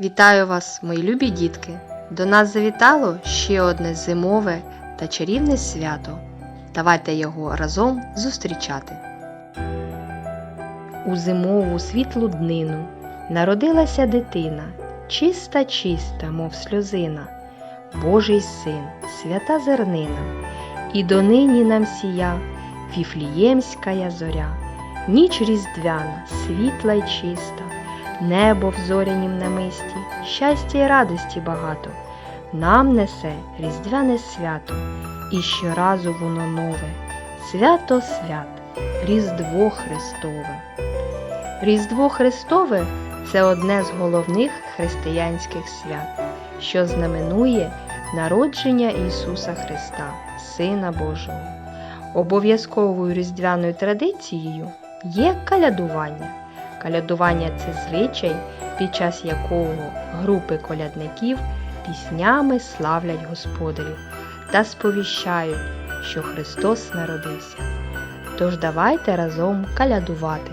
Вітаю вас, мої любі дітки! До нас завітало ще одне зимове та чарівне свято. Давайте його разом зустрічати. У зимову світлу днину народилася дитина, чиста, чиста, мов сльозина, Божий син, свята зернина, і донині нам сія Віфліємська зоря, ніч різдвяна, світла й чиста, небо в зорянім намисті, щастя й радості багато, нам несе різдвяне свято, і щоразу воно нове, свято свят, Різдво Христове. Різдво Христове це одне з головних християнських свят, що знаменує народження Ісуса Христа, Сина Божого. Обов'язковою різдвяною традицією є калядування. Калядування це звичай, під час якого групи колядників піснями славлять господарів та сповіщають, що Христос народився. Тож давайте разом калядувати.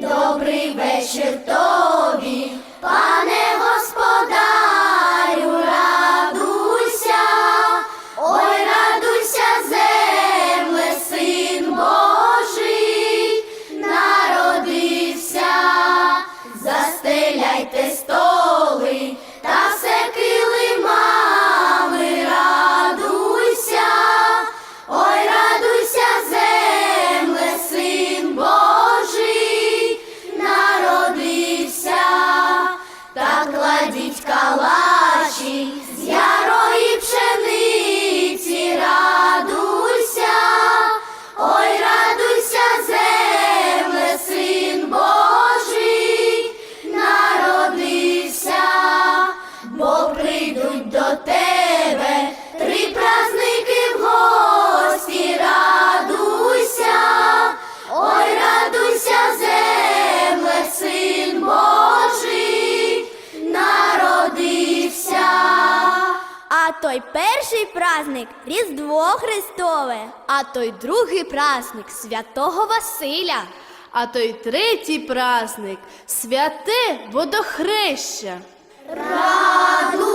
Добрий вечір тобі, пане та кладіть калачі той перший праздник Різдво Христове, а той другий праздник Святого Василя. А той третій праздник святе водохреща. Радуйся,